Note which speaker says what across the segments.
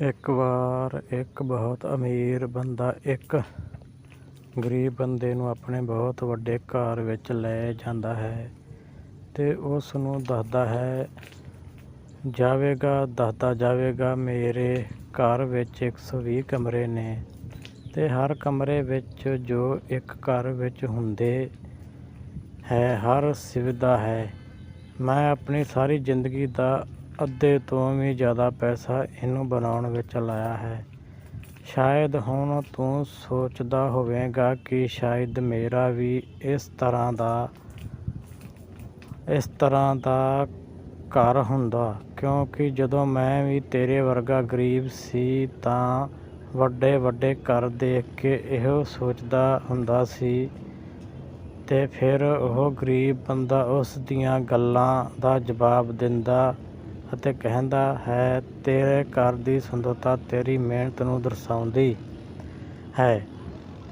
Speaker 1: ਇੱਕ ਵਾਰ ਇੱਕ ਬਹੁਤ ਅਮੀਰ ਬੰਦਾ ਇੱਕ ਗਰੀਬ ਬੰਦੇ ਨੂੰ ਆਪਣੇ ਬਹੁਤ ਵੱਡੇ ਘਰ ਵਿੱਚ ਲੈ ਜਾਂਦਾ ਹੈ ਤੇ ਉਸ ਨੂੰ ਦੱਸਦਾ ਹੈ, ਜਾਵੇਗਾ, ਦੱਸਦਾ ਜਾਵੇਗਾ, ਮੇਰੇ ਘਰ ਵਿੱਚ 120 ਕਮਰੇ ਨੇ ਤੇ ਹਰ ਕਮਰੇ ਵਿੱਚ ਜੋ ਇੱਕ ਘਰ ਵਿੱਚ ਹੁੰਦੇ ਹੈ, ਹਰ ਸੁਵਿਧਾ ਹੈ। ਮੈਂ ਆਪਣੀ ਸਾਰੀ ਜ਼ਿੰਦਗੀ ਦਾ ਅੱਧੇ ਤੋਂ ਵੀ ਜ਼ਿਆਦਾ ਪੈਸਾ ਇਹਨੂੰ ਬਣਾਉਣ ਵਿੱਚ ਲਾਇਆ ਹੈ। ਸ਼ਾਇਦ ਹੁਣ ਤੂੰ ਸੋਚਦਾ ਹੋਵੇਗਾ ਕਿ ਸ਼ਾਇਦ ਮੇਰਾ ਵੀ ਇਸ ਤਰ੍ਹਾਂ ਦਾ, ਇਸ ਤਰ੍ਹਾਂ ਦਾ ਘਰ ਹੁੰਦਾ। ਕਿਉਂਕਿ ਜਦੋਂ ਮੈਂ ਵੀ ਤੇਰੇ ਵਰਗਾ ਗਰੀਬ ਸੀ ਤਾਂ ਵੱਡੇ ਵੱਡੇ ਘਰ ਦੇਖ ਕੇ ਇਹੋ ਸੋਚਦਾ ਹੁੰਦਾ ਸੀ। ਤੇ ਫਿਰ ਉਹ ਗਰੀਬ ਬੰਦਾ ਉਸ ਦੀਆਂ ਗੱਲਾਂ ਦਾ ਜਵਾਬ ਦਿੰਦਾ ਅਤੇ ਕਹਿੰਦਾ ਹੈ, ਤੇਰੇ ਘਰ ਦੀ ਸੁੰਦਰਤਾ ਤੇਰੀ ਮਿਹਨਤ ਨੂੰ ਦਰਸਾਉਂਦੀ ਹੈ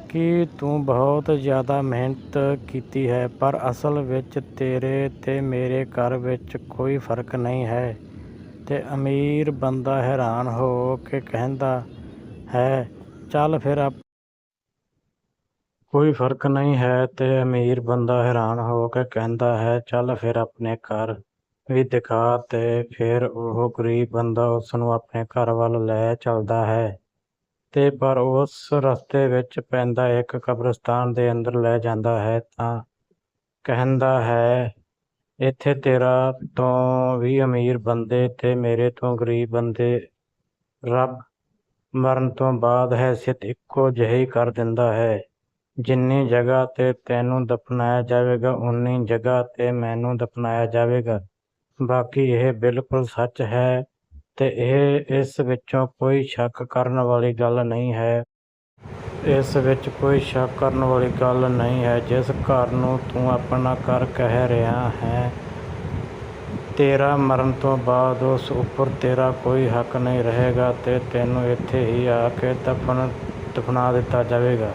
Speaker 1: ਕਿ ਤੂੰ ਬਹੁਤ ਜ਼ਿਆਦਾ ਮਿਹਨਤ ਕੀਤੀ ਹੈ, ਪਰ ਅਸਲ ਵਿੱਚ ਤੇਰੇ ਤੇ ਮੇਰੇ ਘਰ ਵਿੱਚ ਕੋਈ ਫ਼ਰਕ ਨਹੀਂ ਹੈ। ਤੇ ਅਮੀਰ ਬੰਦਾ ਹੈਰਾਨ ਹੋ ਕੇ ਕਹਿੰਦਾ ਹੈ, ਚੱਲ ਫਿਰ ਆਪ ਕੋਈ ਫ਼ਰਕ ਨਹੀਂ ਹੈ, ਤੇ ਅਮੀਰ ਬੰਦਾ ਹੈਰਾਨ ਹੋ ਕੇ ਕਹਿੰਦਾ ਹੈ, ਚੱਲ ਫਿਰ ਆਪਣੇ ਘਰ ਵੀ ਦਿਖਾ ਤੇ ਫਿਰ ਉਹ ਗਰੀਬ ਬੰਦਾ ਉਸ ਨੂੰ ਆਪਣੇ ਘਰ ਵੱਲ ਲੈ ਚੱਲਦਾ ਹੈ ਤੇ ਪਰ ਉਸ ਰਸਤੇ ਵਿੱਚ ਪੈਂਦਾ ਇੱਕ ਕਬਰਸਤਾਨ ਦੇ ਅੰਦਰ ਲੈ ਜਾਂਦਾ ਹੈ ਤਾਂ ਕਹਿੰਦਾ ਹੈ, ਇੱਥੇ ਤੇਰਾ ਤੋਂ ਵੀ ਅਮੀਰ ਬੰਦੇ ਤੇ ਮੇਰੇ ਤੋਂ ਗਰੀਬ ਬੰਦੇ ਰੱਬ ਮਰਨ ਤੋਂ ਬਾਅਦ ਹੈਸੀਅਤ ਇੱਕੋ ਜਿਹੀ ਕਰ ਦਿੰਦਾ ਹੈ। ਜਿੰਨੀ ਜਗ੍ਹਾ ਤੇ ਤੈਨੂੰ ਦਫਨਾਇਆ ਜਾਵੇਗਾ ਉਨੀ ਜਗ੍ਹਾ ਤੇ ਮੈਨੂੰ ਦਫਨਾਇਆ ਜਾਵੇਗਾ। ਬਾਕੀ ਇਹ ਬਿਲਕੁਲ ਸੱਚ ਹੈ ਤੇ ਇਹ ਇਸ ਵਿੱਚੋਂ ਕੋਈ ਸ਼ੱਕ ਕਰਨ ਵਾਲੀ ਗੱਲ ਨਹੀਂ ਹੈ। ਇਸ ਵਿੱਚ ਕੋਈ ਸ਼ੱਕ ਕਰਨ ਵਾਲੀ ਗੱਲ ਨਹੀਂ ਹੈ, ਜਿਸ ਘਰ ਨੂੰ ਤੂੰ ਆਪਣਾ ਘਰ ਕਹਿ ਰਿਹਾ ਹੈ। ਤੇਰਾ ਮਰਨ ਤੋਂ ਬਾਅਦ ਉਸ ਉੱਪਰ ਤੇਰਾ ਕੋਈ ਹੱਕ ਨਹੀਂ ਰਹੇਗਾ ਤੇ ਤੈਨੂੰ ਇੱਥੇ ਹੀ ਆ ਕੇ ਦਫਨ ਦਫਨਾ ਦਿੱਤਾ ਜਾਵੇਗਾ।